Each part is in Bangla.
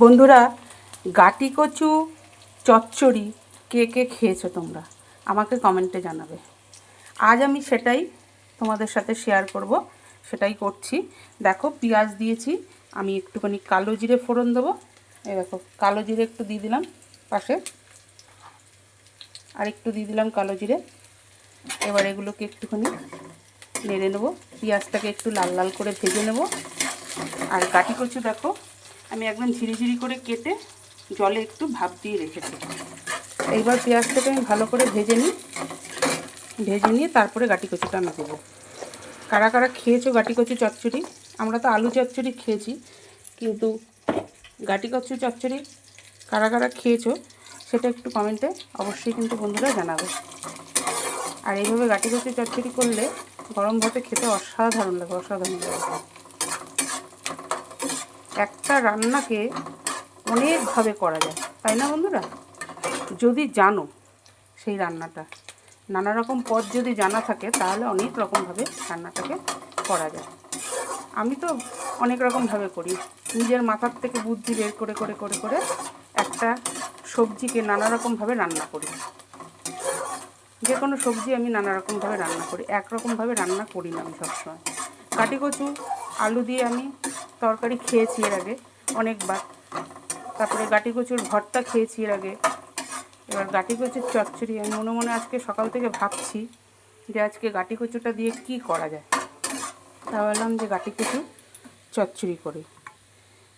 বন্ধুরা, গাটি কচু, চচ্চড়ি কে কে খেয়েছো তোমরা? আমাকে কমেন্টে জানাবে। আজ আমি সেটাই তোমাদের সাথে শেয়ার করব, সেটাই করছি। দেখো, পেঁয়াজ দিয়েছি, আমি একটুখানি কালো জিরে ফোড়ন দেবো। এই দেখো, কালো জিরে একটু দিয়ে দিলাম পাশে। আর একটু দিয়ে দিলাম কালো জিরে। এবার এগুলোকে একটুখানি নেড়ে নেব। পেঁয়াজটাকে একটু লাল লাল করে ভেজে নেব। আর গাটি কচু দেখো আমি একদম ঝিরিঝিরি করে কেটে জলে একটু ভাপ দিয়ে রেখেছি। এইবার পেঁয়াজটাকে আমি ভালো করে ভেজে নিই। ভেজে নিয়ে তারপরে গাটি কচুটা আমি দেবো। কারা কারা খেয়েছো গাটি কচু চচ্চড়ি? আমরা তো আলু চচ্চড়ি খেয়েছি, কিন্তু গাটি কচু চচ্চড়ি কারা কারা খেয়েছো সেটা একটু কমেন্টে অবশ্যই কিন্তু বন্ধুরা জানাবে। আর এইভাবে গাটি কচু চচ্চড়ি করলে গরম ভাতে খেতে অসাধারণ লাগে অসাধারণ লাগে। একটা রান্নাকে অনেকভাবে করা যায়, তাই না বন্ধুরা? যদি জানো সেই রান্নাটা নানা রকম পদ যদি জানা থাকে, তাহলে অনেক রকমভাবে রান্নাটাকে করা যায়। আমি তো অনেক রকমভাবে করি, নিজের মাথার থেকে বুদ্ধি বের করে করে করে করে একটা সবজিকে নানা রকমভাবে রান্না করি। যে কোনো সবজি আমি নানা রকমভাবে রান্না করি, একরকমভাবে রান্না করি না আমি সবসময়। কাটি কচু আলু দিয়ে আমি তরকারি খেয়েছি এর আগে অনেকবার। তারপরে গাটি কচুর ভর্তা খেয়েছি এর আগে। এবার গাটি কচুর চচ্চড়ি। আমি মনে মনে আজকে সকাল থেকে ভাবছি যে আজকে গাটি কচুটা দিয়ে কি করা যায়। তা বললাম যে গাটি কচু চচ্চড়ি করি।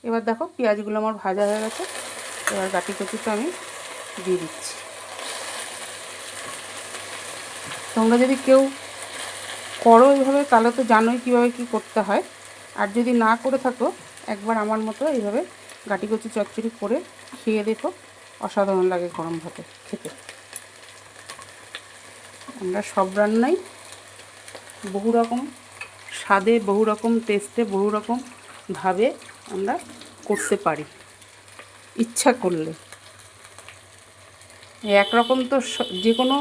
এবার দেখো পেঁয়াজগুলো আমার ভাজা হয়ে গেছে। এবার গাটি কচুটা আমি দিয়ে দিচ্ছি। তোমরা যদি কেউ করো এইভাবে, তাহলে তো জানোই কীভাবে কী করতে হয়। আর যদি না করে থাকো, একবার আমার মতো এইভাবে গাটি কচু চচ্চড়ি করে খেয়ে দেখো। অসাধারণ লাগে গরম ভাতে খেতে। আমরা সব রান্নাই বহু রকম স্বাদে, বহু রকম টেস্টে, বহু রকম ভাবে আমরা করতে পারি। ইচ্ছা করলে। একরকম তো যে কোনো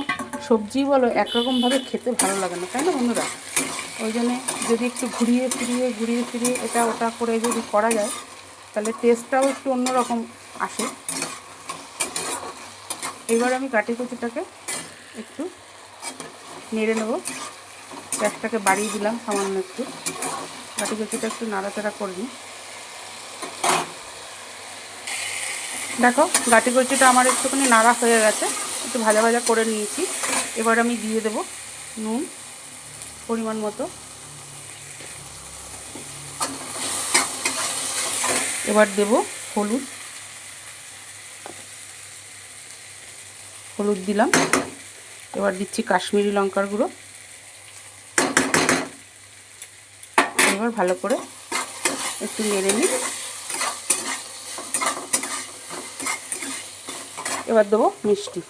সবজি বলো একরকমভাবে খেতে ভালো লাগে না, তাই না বন্ধুরা? ওই জন্যে যদি একটু ঘুরিয়ে ফিরিয়ে ঘুরিয়ে ফিরিয়ে এটা ওটা করে যদি করা যায়, তাহলে টেস্টটাও একটু অন্যরকম আসে। এবার আমি কাটি কুচিটাকে একটু নেড়ে নেব। গ্যাসটাকে বাড়িয়ে দিলাম সামান্য একটু। কাটি কুচিটা একটু নাড়াচাড়া করে নিই। দেখো, গাটি কচুটা আমার একটুখানি নাড়া হয়ে গেছে। একটু ভাজা ভাজা করে নিয়েছি। এবার আমি দিয়ে দেব নুন। পরিমাণ মতো। এবার দেব হলুদ। হলুদ দিলাম। এবার দিচ্ছি কাশ্মীরি লঙ্কার গুঁড়ো। এবার ভালো করে একটু নেড়ে নিই। এবার দেবো মিষ্টি।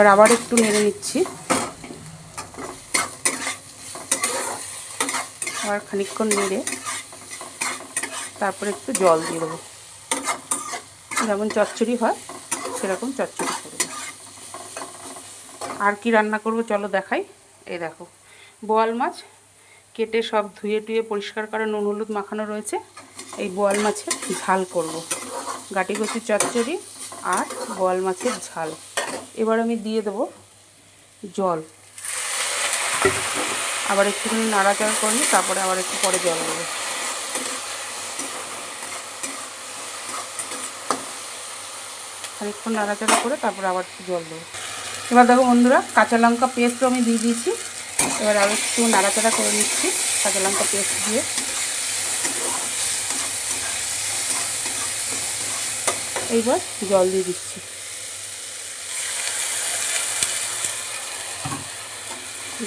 এবার আবার একটু নেড়ে নিচ্ছি। আবার খানিকক্ষণ নেড়ে তারপরে একটু জল দিয়ে দেবো। যেমন চচ্চড়ি হয়, সেরকম চচ্চড়ি করব আর কি রান্না করব চলো দেখাই। এই দেখো, বোয়াল মাছ কেটে সব ধুয়ে টুয়ে পরিষ্কার করে নুন হলুদ মাখানো রয়েছে। এই বোয়াল মাছের ঝাল করব। গাটি কচি চচ্চড়ি আর বোয়াল মাছের ঝাল। এবার আমি দিয়ে দেবো জল। আবার একটুখানি নাড়াচাড়া করে তারপরে আবার একটু পরে জল দেবো। খানিকক্ষণ নাড়াচাড়া করে তারপরে আবার একটু জল দেবো। এবার দেখো বন্ধুরা, কাঁচা লঙ্কা পেস্টও আমি দিয়ে দিয়েছি। এবার আরও একটু নাড়াচাড়া করে নিচ্ছি কাঁচা লঙ্কা পেস্ট দিয়ে। এইবার জল দিয়ে দিচ্ছি।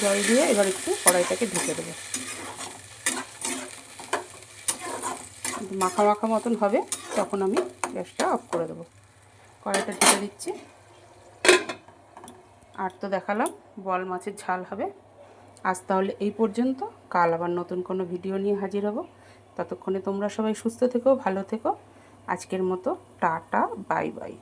জল দিয়ে এবার একটু কড়াইটাকে ঢেকে দেবো। মাখা মাখা মতন হবে, তখন আমি গ্যাসটা অফ করে দেবো। কড়াইটা ঢেকে দিচ্ছি। আর তো দেখালাম, বল মাছের ঝাল হবে। আজ তাহলে এই পর্যন্ত। কাল আবার নতুন কোনো ভিডিও নিয়ে হাজির হব। ততক্ষণে তোমরা সবাই সুস্থ থেকো, ভালো থেকো। আজকের মতো টাটা, বাই বাই।